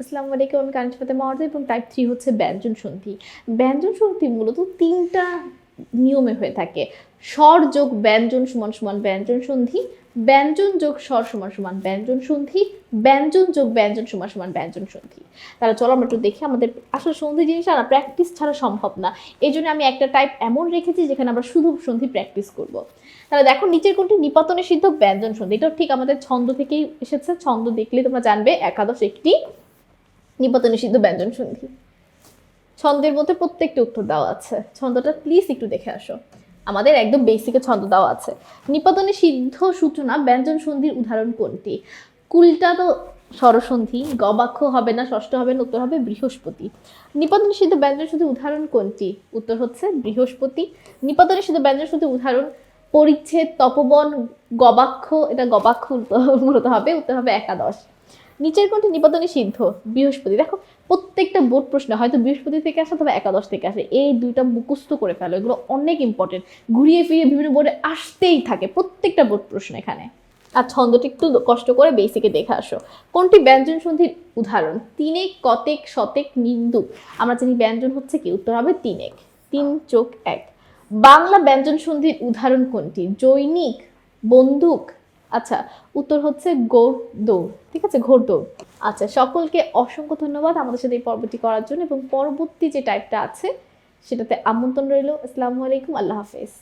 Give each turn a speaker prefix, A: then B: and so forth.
A: আসসালামু আলাইকুম, আমি কানিজ ফাতে মর্দা এবং টাইপ থ্রি হচ্ছে ব্যঞ্জন সন্ধি। ব্যঞ্জন সন্ধি মূলত তিনটা নিয়মে হয়ে থাকে। স্বর যোগ ব্যঞ্জন সমান সমান ব্যঞ্জন সন্ধি, ব্যঞ্জন যোগ স্বর সমান সমান ব্যঞ্জন সন্ধি, ব্যঞ্জন যোগ ব্যঞ্জন সমান সমান ব্যঞ্জন সন্ধি। তাহলে চলো আমরা একটু দেখি আমাদের আসলে সন্ধি জিনিস না প্র্যাকটিস ছাড়া সম্ভব না। এই জন্য আমি একটা টাইপ এমন রেখেছি যেখানে আমরা শুধু সন্ধি প্র্যাকটিস করব। তাহলে দেখো নিচের কোনটি নিপাতনে সিদ্ধ ব্যঞ্জন সন্ধি। এটাও ঠিক আমাদের ছন্দ থেকেই এসেছে। ছন্দ দেখলেই তোমরা জানবে একাদশ একটি নিপাত নিষিদ্ধ ব্যঞ্জন সন্ধি ছন্দের মধ্যে প্রত্যেকটা উত্তর দেওয়া আছে। ছন্দটা প্লিজ একটু দেখে আসো। আমাদের একদম বেসিকে ছন্দ দেওয়া আছে। নিপাতনে সিদ্ধ সূচনা ব্যঞ্জন সন্ধির উদাহরণ কোনটি? কুলটা তো স্বরসন্ধি গবাক্ষ হবে না, ষষ্ঠ হবে না, উত্তর হবে বৃহস্পতি। নিপাতনে সিদ্ধ ব্যঞ্জন সন্ধির উদাহরণ কোনটি? উত্তর হচ্ছে বৃহস্পতি। নিপাতনে সিদ্ধ ব্যঞ্জন সন্ধির উদাহরণ পরিচ্ছেদ, তপবন গবাক্ষ এটা গবাক্ষ মূলত হবে, উত্তর হবে একাদশ। নিচের কোনটি নিপাতনে সিদ্ধ? বৃহস্পতি। দেখো, প্রত্যেকটা বোর্ড প্রশ্ন, হয়তো বৃহস্পতি থেকে আসে অথবা একাদশ থেকে আসে, এই দুইটা মুখস্থ করে ফেলো, এগুলো অনেক ইম্পর্টেন্ট ঘুরিয়ে ফিরিয়ে বিভিন্ন বোর্ডে আসতেই থাকে প্রত্যেকটা বোর্ড প্রশ্ন এখানে। আর ছন্দটি একটু কষ্ট করে বেসিকে দেখে আসো। কোনটি ব্যঞ্জন সন্ধির উদাহরণ? তিনেক, কতেক, শতেক, নিন্দুক। আমরা জানি ব্যঞ্জন হচ্ছে কি? উত্তর হবে তিনেক। তিন চোখ এক। বাংলা ব্যঞ্জন সন্ধির উদাহরণ কোনটি? জৈনিক, বন্দুক আচ্ছা উত্তর হচ্ছে গৌর ঠিক আছে? ঘোর দৌড়। আচ্ছা সকলকে অসংখ্য ধন্যবাদ আমাদের সাথে এই পর্বটি করার জন্য এবং পরবর্তী যে টাইপটা আছে, সেটাতে আমন্ত্রণ রইল। আসসালামু আলাইকুম, আল্লাহ হাফেজ।